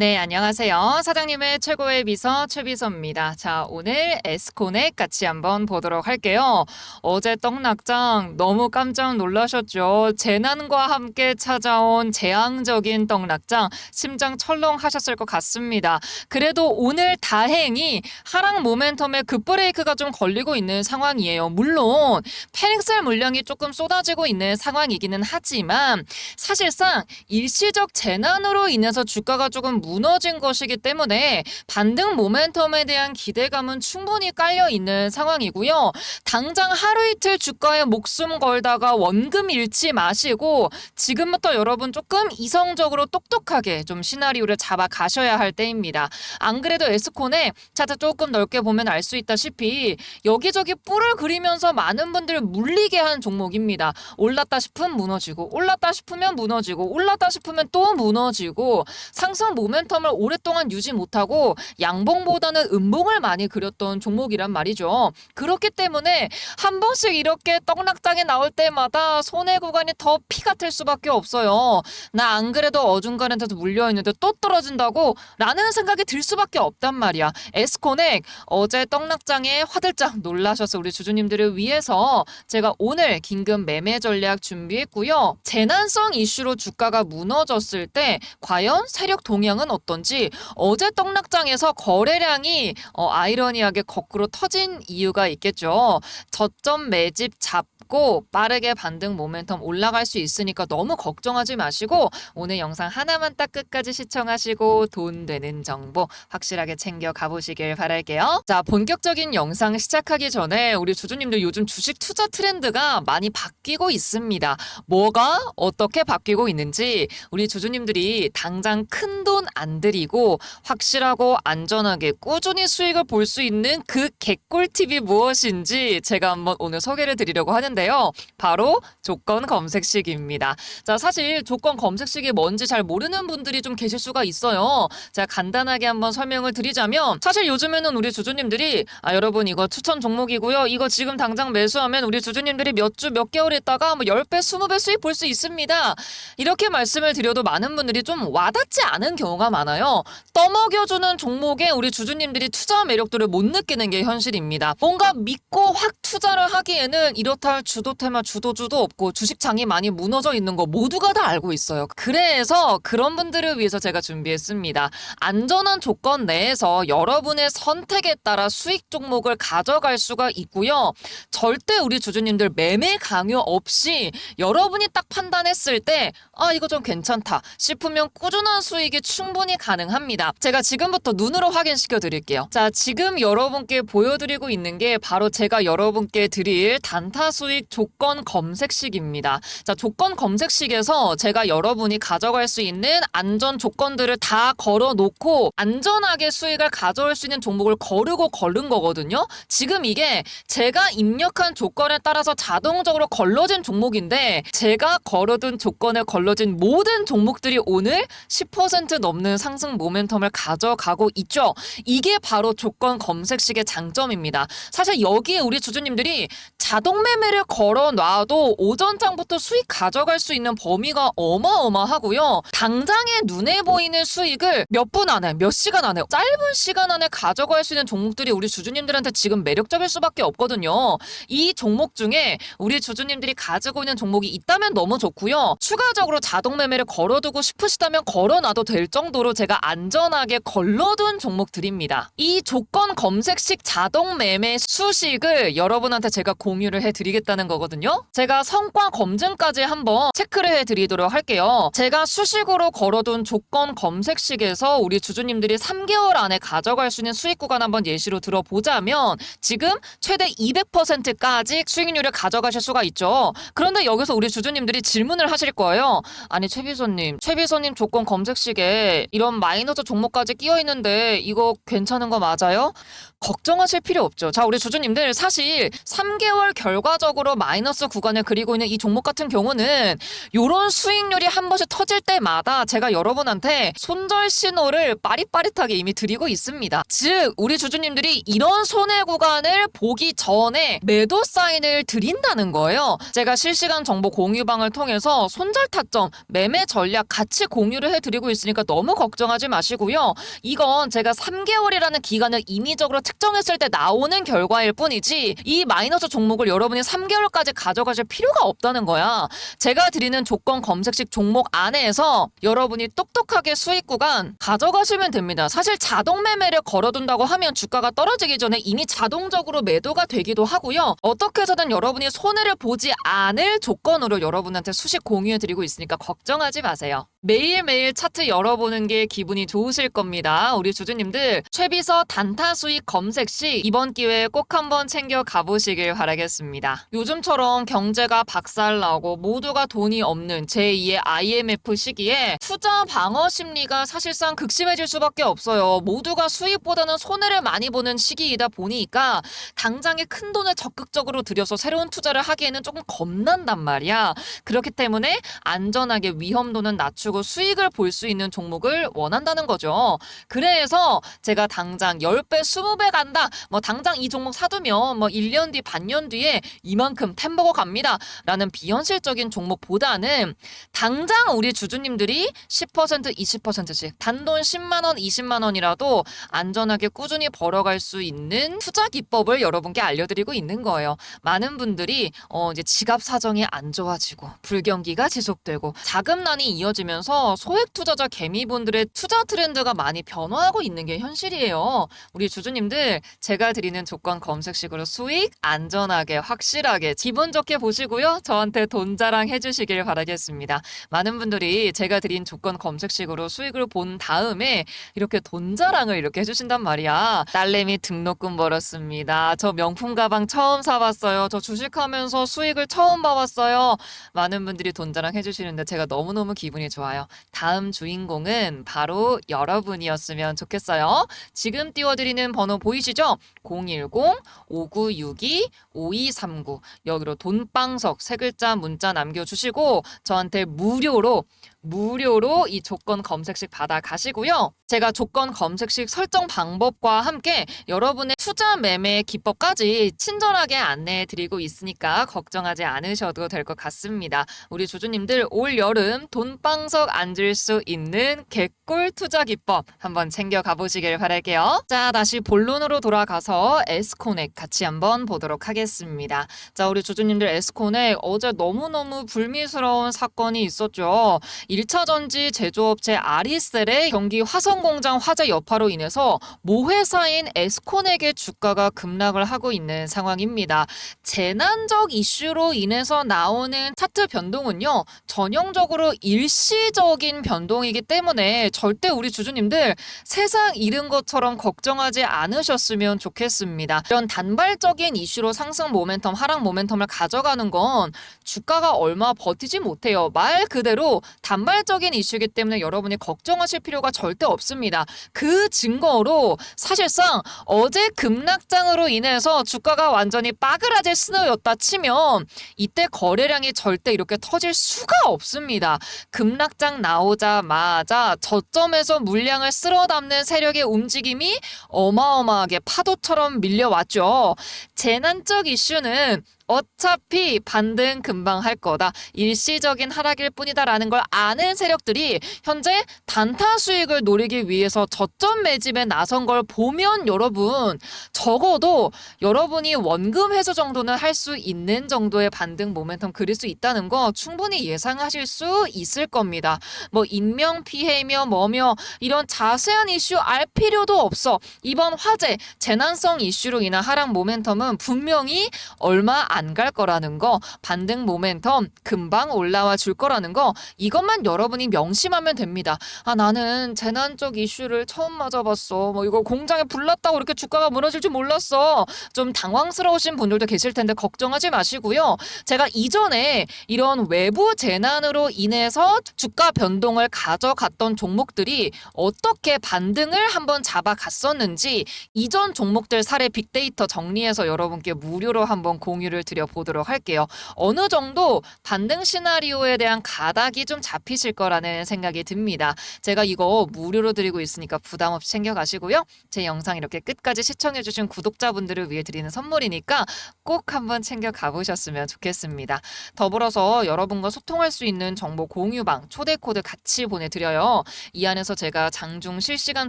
네, 안녕하세요. 사장님의 최고의 비서 최비서입니다. 자, 오늘 에스코넥 같이 한번 보도록 할게요. 어제 떡락장 너무 깜짝 놀라셨죠? 재난과 함께 찾아온 재앙적인 떡락장 심장 철렁하셨을 것 같습니다. 그래도 오늘 다행히 하락 모멘텀에 급브레이크가 좀 걸리고 있는 상황이에요. 물론 패닉셀 물량이 조금 쏟아지고 있는 상황이기는 하지만 사실상 일시적 재난으로 인해서 주가가 조금 무너진 것이기 때문에 반등 모멘텀에 대한 기대감은 충분히 깔려 있는 상황이고요. 당장 하루 이틀 주가에 목숨 걸다가 원금 잃지 마시고 지금부터 여러분 조금 이성적으로 똑똑하게 좀 시나리오를 잡아 가셔야 할 때입니다. 안 그래도 에스콘에 차트 조금 넓게 보면 알 수 있다시피 여기저기 뿔을 그리면서 많은 분들을 물리게 한 종목입니다. 올랐다 싶으면 무너지고 올랐다 싶으면 무너지고 올랐다 싶으면 또 무너지고 상승 모멘 텀을 오랫동안 유지 못하고 양봉보다는 음봉을 많이 그렸던 종목이란 말이죠. 그렇기 때문에 한 번씩 이렇게 떡락장에 나올 때마다 손해 구간이 더피 같을 수밖에 없어요. 나 안 그래도 어중간한테도 물려있는데 또 떨어진다고 라는 생각이 들 수밖에 없단 말이야. 에스코넥 어제 떡락장에 화들짝 놀라셔서 우리 주주님들을 위해서 제가 오늘 긴급 매매 전략 준비했고요. 재난성 이슈로 주가가 무너졌을 때 과연 세력 동향은 어떤지 어제 떡락장에서 거래량이 어, 아이러니하게 거꾸로 터진 이유가 있겠죠. 저점 매집 잡 고 빠르게 반등 모멘텀 올라갈 수 있으니까 너무 걱정하지 마시고 오늘 영상 하나만 딱 끝까지 시청하시고 돈 되는 정보 확실하게 챙겨 가보시길 바랄게요. 자, 본격적인 영상 시작하기 전에 우리 주주님들 요즘 주식 투자 트렌드가 많이 바뀌고 있습니다. 뭐가 어떻게 바뀌고 있는지 우리 주주님들이 당장 큰 돈 안 들이고 확실하고 안전하게 꾸준히 수익을 볼 수 있는 그 개꿀 팁이 무엇인지 제가 한번 오늘 소개를 드리려고 하는데 요. 바로 조건 검색식입니다. 자, 사실 조건 검색식이 뭔지 잘 모르는 분들이 좀 계실 수가 있어요. 제가 간단하게 한번 설명을 드리자면 사실 요즘에는 우리 주주님들이 아, 여러분 이거 추천 종목이고요. 이거 지금 당장 매수하면 우리 주주님들이 몇 주몇 개월 있다가 뭐 10배, 20배 수익 볼 수 있습니다. 이렇게 말씀을 드려도 많은 분들이 좀 와닿지 않은 경우가 많아요. 떠먹여주는 종목에 우리 주주님들이 투자 매력도를 못 느끼는 게 현실입니다. 뭔가 믿고 확 투자를 하기에는 이렇다 할 주도 테마 주도 주도 없고 주식장이 많이 무너져 있는 거 모두가 다 알고 있어요. 그래서 그런 분들을 위해서 제가 준비했습니다. 안전한 조건 내에서 여러분의 선택에 따라 수익 종목을 가져갈 수가 있고요. 절대 우리 주주님들 매매 강요 없이 여러분이 딱 판단했을 때 아 이거 좀 괜찮다 싶으면 꾸준한 수익이 충분히 가능합니다. 제가 지금부터 눈으로 확인시켜 드릴게요. 자 지금 여러분께 보여드리고 있는 게 바로 제가 여러분께 드릴 단타 수익 조건 검색식입니다. 자 조건 검색식에서 제가 여러분이 가져갈 수 있는 안전 조건들을 다 걸어 놓고 안전하게 수익을 가져올 수 있는 종목을 거르고 걸은 거거든요. 지금 이게 제가 입력한 조건에 따라서 자동적으로 걸러진 종목인데 제가 걸어둔 조건에 걸러진 모든 종목들이 오늘 10% 넘는 상승 모멘텀을 가져가고 있죠. 이게 바로 조건 검색식의 장점입니다. 사실 여기에 우리 주주님들이 자동 매매를 걸어 놔도 오전장부터 수익 가져갈 수 있는 범위가 어마어마하고요. 당장에 눈에 보이는 수익을 몇 분 안에, 몇 시간 안에, 짧은 시간 안에 가져갈 수 있는 종목들이 우리 주주님들한테 지금 매력적일 수밖에 없거든요. 이 종목 중에 우리 주주님들이 가지고 있는 종목이 있다면 너무 좋고요. 추가적으로 자동 매매를 걸어두고 싶으시다면 걸어놔도 될 정도로 제가 안전하게 걸러둔 종목들입니다. 이 조건 검색식 자동 매매 수식을 여러분한테 제가 공유를 해드리겠 다는 거거든요. 제가 성과 검증까지 한번 체크를 해드리도록 할게요. 제가 수식으로 걸어둔 조건 검색식에서 우리 주주님들이 3개월 안에 가져갈 수 있는 수익 구간 한번 예시로 들어보자면 지금 최대 200%까지 수익률을 가져가실 수가 있죠. 그런데 여기서 우리 주주님들이 질문을 하실 거예요. 아니 최 비서님, 최 비서님 조건 검색식에 이런 마이너스 종목까지 끼어 있는데 이거 괜찮은 거 맞아요? 걱정하실 필요 없죠. 자, 우리 주주님들 사실 3개월 결과적으로 지속적으로 마이너스 구간을 그리고 있는 이 종목 같은 경우는 요런 수익률이 한 번씩 터질 때마다 제가 여러분한테 손절 신호를 빠릿빠릿하게 이미 드리고 있습니다. 즉 우리 주주님들이 이런 손해 구간을 보기 전에 매도 사인을 드린다는 거예요. 제가 실시간 정보 공유방을 통해서 손절 타점, 매매 전략 같이 공유를 해드리고 있으니까 너무 걱정하지 마시고요. 이건 제가 3개월이라는 기간을 임의적으로 측정했을 때 나오는 결과일 뿐이지 이 마이너스 종목을 여러분이 3 개월까지 가져가실 필요가 없다는 거야. 제가 드리는 조건 검색식 종목 안에서 여러분이 똑똑하게 수익 구간 가져가시면 됩니다. 사실 자동 매매를 걸어둔다고 하면 주가가 떨어지기 전에 이미 자동적으로 매도가 되기도 하고요. 어떻게 해서든 여러분이 손해를 보지 않을 조건으로 여러분한테 수식 공유해 드리고 있으니까 걱정하지 마세요. 매일매일 차트 열어보는 게 기분이 좋으실 겁니다. 우리 주주님들 최비서 단타 수익 검색 시 이번 기회에 꼭 한번 챙겨 가보시길 바라겠습니다. 요 즘처럼 경제가 박살나고 모두가 돈이 없는 제2의 IMF 시기에 투자 방어 심리가 사실상 극심해질 수밖에 없어요. 모두가 수익보다는 손해를 많이 보는 시기이다 보니까 당장에 큰 돈을 적극적으로 들여서 새로운 투자를 하기에는 조금 겁난단 말이야. 그렇기 때문에 안전하게 위험도는 낮추고 수익을 볼 수 있는 종목을 원한다는 거죠. 그래서 제가 당장 10배, 20배 간다. 뭐 당장 이 종목 사두면 뭐 1년 뒤, 반년 뒤에 이만큼 템버거 갑니다. 라는 비현실적인 종목보다는 당장 우리 주주님들이 10%, 20%씩 단돈 10만 원, 20만 원이라도 안전하게 꾸준히 벌어갈 수 있는 투자 기법을 여러분께 알려드리고 있는 거예요. 많은 분들이 어 이제 지갑 사정이 안 좋아지고 불경기가 지속되고 자금난이 이어지면서 소액 투자자 개미분들의 투자 트렌드가 많이 변화하고 있는 게 현실이에요. 우리 주주님들 제가 드리는 조건 검색식으로 수익 안전하게 확실하게 기분 좋게 보시고요. 저한테 돈 자랑 해 주시길 바라겠습니다. 많은 분들이 제가 드린 조건 검색식으로 수익을 본 다음에 이렇게 돈 자랑을 이렇게 해주신단 말이야. 딸내미 등록금 벌었습니다. 저 명품 가방 처음 사봤어요. 저 주식하면서 수익을 처음 봐봤어요. 많은 분들이 돈 자랑 해주시는데 제가 너무너무 기분이 좋아요. 다음 주인공은 바로 여러분이었으면 좋겠어요. 지금 띄워드리는 번호 보이시죠? 010-5962-5239 여기로 돈방석 세 글자 문자 남겨주시고 저한테 무료로 무료로 이 조건 검색식 받아 가시고요. 제가 조건 검색식 설정 방법과 함께 여러분의 투자 매매 기법까지 친절하게 안내해 드리고 있으니까 걱정하지 않으셔도 될 것 같습니다. 우리 주주님들 올 여름 돈방석 앉을 수 있는 개꿀 투자 기법 한번 챙겨 가 보시길 바랄게요. 자, 다시 본론으로 돌아가서 에스코넥 같이 한번 보도록 하겠습니다. 자, 우리 주주님들 에스코넥 어제 너무너무 불미스러운 사건이 있었죠. 1차 전지 제조업체 아리셀의 경기 화성공장 화재 여파로 인해서 모회사인 에스코넥의 주가가 급락을 하고 있는 상황입니다. 재난적 이슈로 인해서 나오는 차트 변동은요, 전형적으로 일시적인 변동이기 때문에 절대 우리 주주님들 세상 잃은 것처럼 걱정하지 않으셨으면 좋겠습니다. 이런 단발적인 이슈로 상승 모멘텀, 하락 모멘텀을 가져가는 건 주가가 얼마 버티지 못해요. 말 그대로 단 발적인 이슈이기 때문에 여러분이 걱정하실 필요가 절대 없습니다. 그 증거로 사실상 어제 급락장으로 인해서 주가가 완전히 빠그라질 신호였다 치면 이때 거래량이 절대 이렇게 터질 수가 없습니다. 급락장 나오자마자 저점에서 물량을 쓸어 담는 세력의 움직임이 어마어마하게 파도처럼 밀려왔죠. 재난적 이슈는 어차피 반등 금방 할 거다. 일시적인 하락일 뿐이다라는 걸 아는 세력들이 현재 단타 수익을 노리기 위해서 저점 매집에 나선 걸 보면 여러분 적어도 여러분이 원금 회수 정도는 할 수 있는 정도의 반등 모멘텀 그릴 수 있다는 거 충분히 예상하실 수 있을 겁니다. 뭐 인명 피해며 뭐며 이런 자세한 이슈 알 필요도 없어. 이번 화재 재난성 이슈로 인한 하락 모멘텀은 분명히 얼마 안 갈 거라는 거, 반등 모멘텀 금방 올라와 줄 거라는 거, 이것만 여러분이 명심하면 됩니다. 아, 나는 재난 적 이슈를 처음 맞아봤어. 뭐 이거 공장에 불났다고 이렇게 주가가 무너질 줄 몰랐어. 좀 당황스러우신 분들도 계실 텐데 걱정하지 마시고요. 제가 이전에 이런 외부 재난으로 인해서 주가 변동을 가져갔던 종목들이 어떻게 반등을 한번 잡아갔었는지 이전 종목들 사례 빅데이터 정리해서 여러분께 무료로 한번 공유를 드려 보도록 할게요. 어느 정도 반등 시나리오에 대한 가닥이 좀 잡히실 거라는 생각이 듭니다. 제가 이거 무료로 드리고 있으니까 부담 없이 챙겨가시고요. 제 영상 이렇게 끝까지 시청해주신 구독자분들을 위해 드리는 선물이니까 꼭 한번 챙겨 가보셨으면 좋겠습니다. 더불어서 여러분과 소통할 수 있는 정보 공유방 초대 코드 같이 보내드려요. 이 안에서 제가 장중 실시간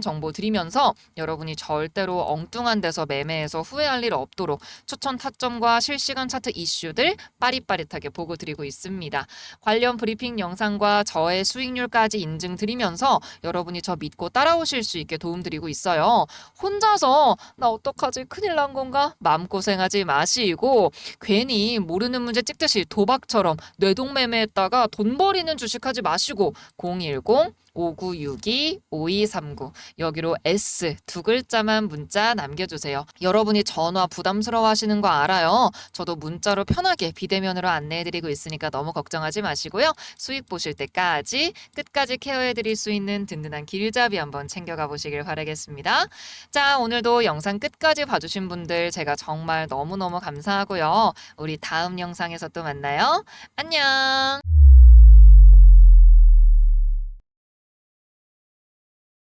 정보 드리면서 여러분이 절대로 엉뚱한 데서 매매해서 후회할 일 없도록 추천 타점과 실시간 차트 이슈들 빠릿빠릿하게 보고 드리고 있습니다. 관련 브리핑 영상과 저의 수익률까지 인증드리면서 여러분이 저 믿고 따라오실 수 있게 도움드리고 있어요. 혼자서 나 어떡하지 큰일 난 건가 마음고생하지 마시고 괜히 모르는 문제 찍듯이 도박처럼 뇌동매매했다가 돈 버리는 주식하지 마시고 010 5962-5239 여기로 S 두 글자만 문자 남겨주세요. 여러분이 전화 부담스러워 하시는 거 알아요. 저도 문자로 편하게 비대면으로 안내해드리고 있으니까 너무 걱정하지 마시고요. 수익 보실 때까지 끝까지 케어해드릴 수 있는 든든한 길잡이 한번 챙겨가 보시길 바라겠습니다. 자, 오늘도 영상 끝까지 봐주신 분들 제가 정말 너무너무 감사하고요. 우리 다음 영상에서 또 만나요. 안녕!